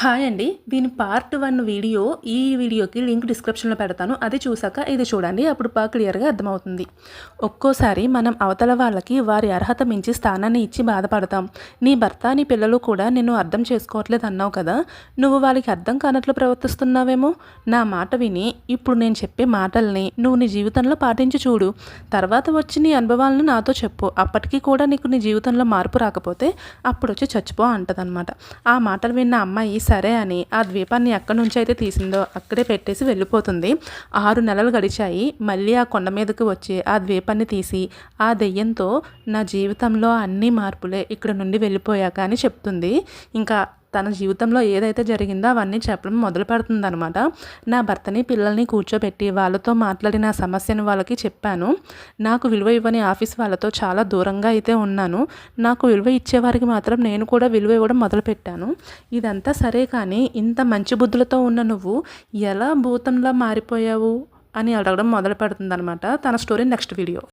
Hi అండి. దీని part one video ఈ వీడియోకి లింక్ డిస్క్రిప్షన్లో పెడతాను. అది చూసాక ఇది చూడండి. అప్పుడు బాగా క్లియర్గా అర్థమవుతుంది. ఒక్కోసారి మనం అవతల వాళ్ళకి వారి అర్హత మించి స్థానాన్ని ఇచ్చి బాధపడతాం. నీ భర్త నీ పిల్లలు కూడా నిన్ను అర్థం చేసుకోవట్లేదు అన్నావు కదా? నువ్వు వాళ్ళకి అర్థం కానట్లు ప్రవర్తిస్తున్నావేమో? నా మాట విని ఇప్పుడు నేను చెప్పే మాటల్ని నువ్వు నీ జీవితంలో పాటించి చూడు. తర్వాత వచ్చి నీ అనుభవాలను నాతో చెప్పు. అప్పటికీ కూడా నీకు నీ జీవితంలో మార్పు రాకపోతే అప్పుడు వచ్చి చచ్చిపో అంటదనమాట ఆ మాటలు విన్న అమ్మాయి సరే అని ఆ ద్వీపాన్ని ఎక్కడి నుంచి అయితే తీసిందో అక్కడే పెట్టేసి వెళ్ళిపోతుంది. ఆరు నెలలు గడిచాయి. మళ్ళీ ఆ కొండ మీదకి వచ్చి ఆ ద్వీపాన్ని తీసి ఆ దెయ్యంతో నా జీవితంలో అన్ని మార్పులే ఇక్కడ నుండి వెళ్ళిపోయాక అని చెప్తుంది. ఇంకా తన జీవితంలో ఏదైతే జరిగిందో అవన్నీ చెప్పడం మొదలు పెడుతుందనమాట నా భర్తని పిల్లల్ని కూర్చోబెట్టి వాళ్ళతో మాట్లాడి నా సమస్యను వాళ్ళకి చెప్పాను. నాకు విలువ ఇవ్వని ఆఫీస్ వాళ్ళతో చాలా దూరంగా అయితే ఉన్నాను. నాకు విలువ ఇచ్చేవారికి మాత్రం నేను కూడా విలువ ఇవ్వడం మొదలుపెట్టాను ఇదంతా సరే కానీ ఇంత మంచి బుద్ధులతో ఉన్న నువ్వు ఎలా భూతంలా మారిపోయావు అని అడగడం మొదలు పెడుతుందనమాట తన స్టోరీ నెక్స్ట్ వీడియో.